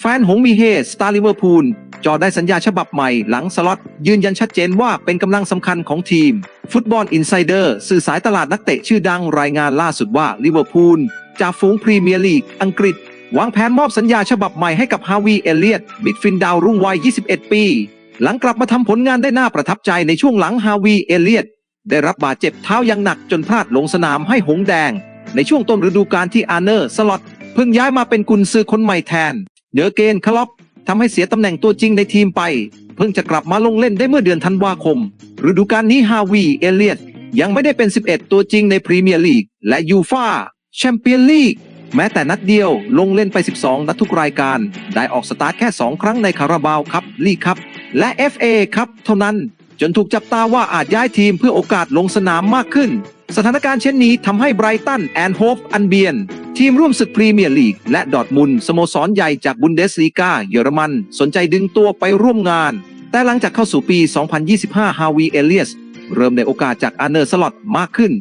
แฟนหงมีเฮสตาร์ลิเวอร์พูลจอได้สัญญาฉบับใหม่หลังสล็อตยืนยันชัดเจนว่าเป็นกำลังสำคัญของทีม ฟุตบอลอินไซเดอร์สื่อสายตลาดนักเตะชื่อดังรายงานล่าสุดว่าลิเวอร์พูลจ่าฝูงพรีเมียร์ลีกอังกฤษวางแผนมอบสัญญาฉบับใหม่ให้กับฮาวีเอเลียตมิดฟินดาวรุ่งวัย 21 ปี หลังกลับมาทำผลงานได้น่าประทับใจในช่วงหลังฮาวีเอเลียตได้รับบาดเจ็บเท้าอย่างหนักจนพลาดลงสนามให้หงแดง ในช่วงต้นฤดูกาลที่อาร์เนอร์สล็อตเพิ่งย้ายมาเป็นกุนซือคนใหม่แทน เดอเกนคลอปทำให้เสียตำแหน่งตัวจริงในทีมไป เพิ่งจะกลับมาลงเล่นได้เมื่อเดือนธันวาคม ฤดูกาลนี้ฮาวีเอเลียตยังไม่ได้เป็น 11 ตัวจริงในพรีเมียร์ลีกและยูฟาแชมเปี้ยนลีกแม้แต่นัดเดียวลงเล่นไป 12 นัดทุกรายการ ได้ออกสตาร์ทแค่ 2 ครั้งในคาราบาวครับลีกครับ และ FA ครับเท่านั้น จนถูกจับตาว่าอาจย้ายทีมเพื่อโอกาสลงสนามมากขึ้น สถานการณ์เช่นนี้ทำให้ไบรตันแอนโฮฟอันเบียน ทีมร่วมศึกพรีเมียร์ลีก และดอทมุนสโมสรใหญ่จากบุนเดสลีกาเยอรมัน สนใจดึงตัวไปร่วมงาน แต่หลังจากเข้าสู่ปี 2025 ฮาวีเอเลียส เริ่มได้โอกาสจากอาเนอร์สล็อตมากขึ้น